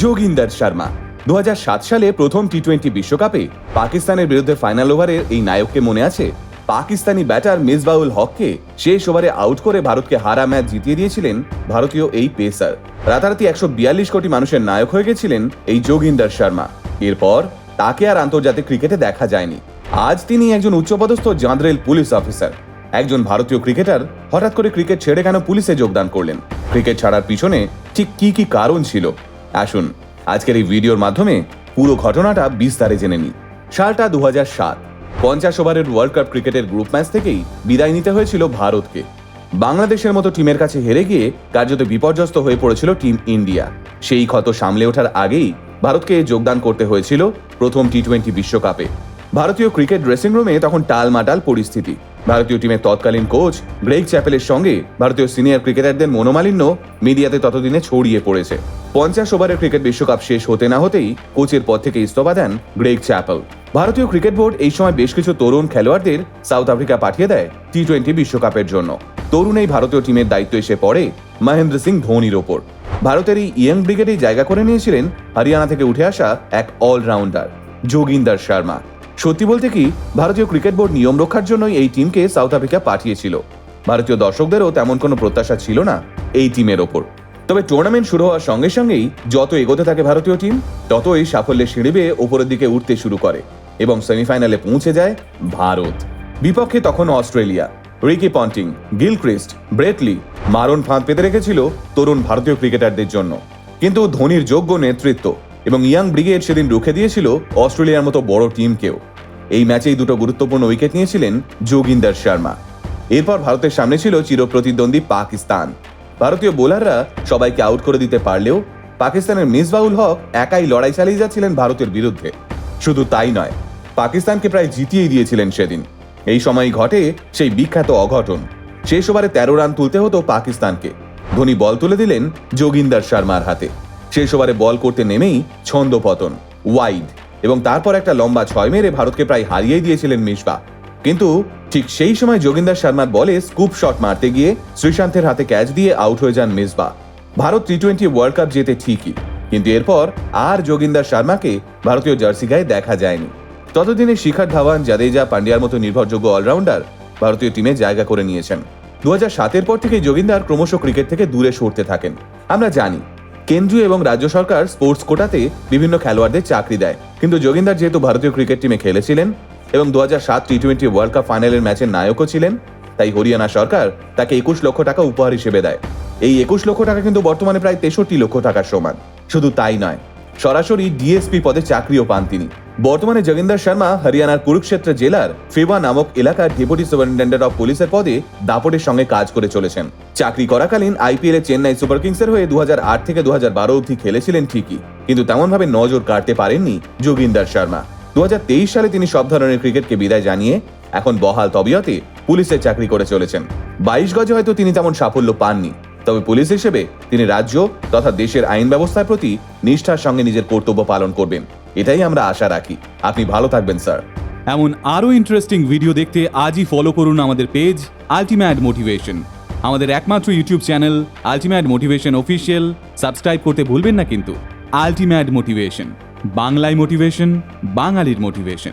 যোগিন্দর শর্মা। দু হাজার সাত সালে প্রথম টি টোয়েন্টি বিশ্বকাপে পাকিস্তানের বিরুদ্ধে ফাইনাল ওভারের এই নায়ককে মনে আছে? পাকিস্তানি ব্যাটার মিসবাউল হককে শেষ ওভারে আউট করে ভারতকে হারা ম্যাচ জিতিয়ে দিয়েছিলেন ভারতীয় এই পেসার। রাতারাতি একশো বিয়াল্লিশ কোটি মানুষের নায়ক হয়ে গেছিলেন এই যোগিন্দর শর্মা। এরপর তাকে আর আন্তর্জাতিক ক্রিকেটে দেখা যায়নি। আজ তিনি একজন উচ্চপদস্থ জাঁদরেল পুলিশ অফিসার। একজন ভারতীয় ক্রিকেটার হঠাৎ করে ক্রিকেট ছেড়ে কেন পুলিশে যোগদান করলেন? ক্রিকেট ছাড়ার পিছনে ঠিক কি কি কারণ ছিল? আসুন, আজকের এই ভিডিওর মাধ্যমে পুরো ঘটনাটা বিস্তারে জেনে নিই। সালটা দু সাত, পঞ্চাশ ওভারের ওয়ার্ল্ড কাপ ক্রিকেটের গ্রুপ ম্যাচ থেকেই বিদায় নিতে হয়েছিল ভারতকে। বাংলাদেশের মতো টিমের কাছে হেরে গিয়ে কার্যত বিপর্যস্ত হয়ে পড়েছিল টিম ইন্ডিয়া। সেই ক্ষত সামলে ওঠার আগেই ভারতকে যোগদান করতে হয়েছিল প্রথম টি টোয়েন্টি বিশ্বকাপে। ভারতীয় ক্রিকেট ড্রেসিং রুমে তখন টালমাটাল পরিস্থিতি। ভারতীয় টিমের তৎকালীন কোচ গ্রেগ চ্যাপেলের সঙ্গে ভারতীয় সিনিয়র ক্রিকেটারদের মনোমালিন্য মিডিয়াতে ততদিনে ছড়িয়ে পড়েছে। পঞ্চাশ ওভারের ক্রিকেট বিশ্বকাপ শেষ হতে না হতেই কোচের পদ থেকে ইস্তফা দেন গ্রেগ চ্যাপেল ভারতীয় ক্রিকেট বোর্ড এই সময় বেশ কিছু তরুণ খেলোয়াড়দের সাউথ আফ্রিকা পাঠিয়ে দেয় টি টোয়েন্টি বিশ্বকাপের জন্য। তরুণ এই ভারতীয় টিমের দায়িত্ব এসে পড়ে মহেন্দ্র সিং ধোনির ওপর। ভারতের এই ইয়ং ব্রিগেডেই জায়গা করে নিয়েছিলেন হরিয়ানা থেকে উঠে আসা এক অলরাউন্ডার যোগিন্দর শর্মা। সত্যি বলতে কি, ভারতীয় ক্রিকেট বোর্ড নিয়ম রক্ষার জন্যই এই টিমকে সাউথ আফ্রিকা পাঠিয়েছিল। ভারতীয় দর্শকদেরও তেমন কোনো প্রত্যাশা ছিল না এই টিমের ওপর। তবে টুর্নামেন্ট শুরু হওয়ার সঙ্গে সঙ্গেই যত এগোতে থাকে ভারতীয় টিম ততই সাফল্যের সিঁড়ি বেয়ে ওপরের দিকে উঠতে শুরু করে এবং সেমিফাইনালে পৌঁছে যায় ভারত। বিপক্ষে তখন Australia. Ricky Ponting Gilchrist Brett Lee মারণ ফাঁদ পেতে রেখেছিল তরুণ ভারতীয় ক্রিকেটারদের জন্য। কিন্তু ধোনির যোগ্য নেতৃত্ব এবং ইয়াং ব্রিগেড সেদিন রুখে দিয়েছিল অস্ট্রেলিয়ার মতো বড় টিমকেও এই ম্যাচেই দুটো গুরুত্বপূর্ণ উইকেট নিয়েছিলেন যোগিন্দার শর্মা। এরপর ভারতের সামনে ছিল চিরপ্রতিদ্বন্দ্বী পাকিস্তান। ভারতীয় বোলাররা সবাইকে আউট করে দিতে পারলেও পাকিস্তানের মিসবাউল হক একাই লড়াই চালিয়ে যাচ্ছিলেন ভারতের বিরুদ্ধে। শুধু তাই নয়, পাকিস্তানকে প্রায় জিতিয়ে দিয়েছিলেন সেদিন। এই সময় ঘটে সেই বিখ্যাত অঘটন। শেষ ওভারে তেরো রান তুলতে হতো পাকিস্তানকে। ধোনি বল তুলে দিলেন যোগিন্দার শর্মার হাতে। শেষ ওভারে বল করতে নেমেই ছন্দপতন ওয়াইড। এবং তারপর একটা লম্বা ছয় মেরে ভারতকে প্রায় হারিয়েই দিয়েছিলেন মিসবা। কিন্তু ঠিক সেই সময় যোগিন্দার শর্মার বলে স্কুপ শট মারতে গিয়ে শ্রীশান্তের হাতে ক্যাচ দিয়ে আউট হয়ে যান Misbah. Bharat T twenty world cup জেতে ঠিকই, কিন্তু এরপর আর যোগিন্দার শর্মাকে ভারতীয় জার্সি গায়ে দেখা যায়নি। ততদিনে শিখর ধাওয়ান, জাদেজা পান্ডিয়ার মতো নির্ভরযোগ্য অলরাউন্ডার ভারতীয় টিমে জায়গা করে নিয়েছেন। দু হাজার সাতের পর থেকেই যোগিন্দার ক্রমশ ক্রিকেট থেকে দূরে সরতে থাকেন। আমরা জানি কেন্দ্রীয় এবং রাজ্য সরকার স্পোর্টস কোটাতে বিভিন্ন খেলোয়াড়দের চাকরি দেয়। কিন্তু যোগিন্দার যেহেতু ভারতীয় ক্রিকেট টিমে খেলেছিলেন এবং দু সাত টি টোয়েন্টি ওয়ার্ল্ড কাপ ফাইনালের ম্যাচের নায়কও ছিলেন, তাই হরিয়ানা সরকার তাকে একুশ লক্ষ টাকা উপহার হিসেবে দেয়। এই একুশ লক্ষ টাকা কিন্তু বর্তমানে প্রায় তেষট্টি লক্ষ টাকার সমান। শুধু তাই নয়, সরাসরি ডিএসপি পদে চাকরিও পান তিনি। বর্তমানে যোগিন্দর শর্মা হরিয়ানার কুরুক্ষেত্র জেলার ফেবা নামক এলাকার ডেপুটি সুপারিনটেন্ডেন্ট অফ পুলিশের পদে দাপটের সঙ্গে কাজ করে চলেছেন। চাকরি করাকালীন আইপিএল এ চেন্নাই সুপার কিংসের হয়ে দু হাজার আট থেকে দুহাজার বারো অবধি খেলেছিলেন ঠিকই, কিন্তু তেমনভাবে নজর কাটতে পারেননি যোগিন্দর শর্মা। দু হাজার তেইশ সালে তিনি সব ধরনের ক্রিকেটকে বিদায় জানিয়ে এখন বহাল তবিয়তে পুলিশের চাকরি করে চলেছেন। বাইশ গজে হয়তো তিনি তেমন সাফল্য পাননি। তবে পুলিশ হিসেবে তিনি রাজ্য তথা দেশের আইন ব্যবস্থার প্রতি নিষ্ঠার সঙ্গে নিজের কর্তব্য পালন করবেন। এটাই আমরা আশা রাখি। আপনি ভালো থাকবেন, স্যার। এমন আরও ইন্টারেস্টিং ভিডিও দেখতে আজই ফলো করুন আমাদের পেজ আলটিমেট মোটিভেশন আমাদের একমাত্র YouTube channel ultimate motivation official subscribe করতে ভুলবেন না কিন্তু। আলটিমেট মোটিভেশন বাংলায় মোটিভেশন বাঙালির মোটিভেশন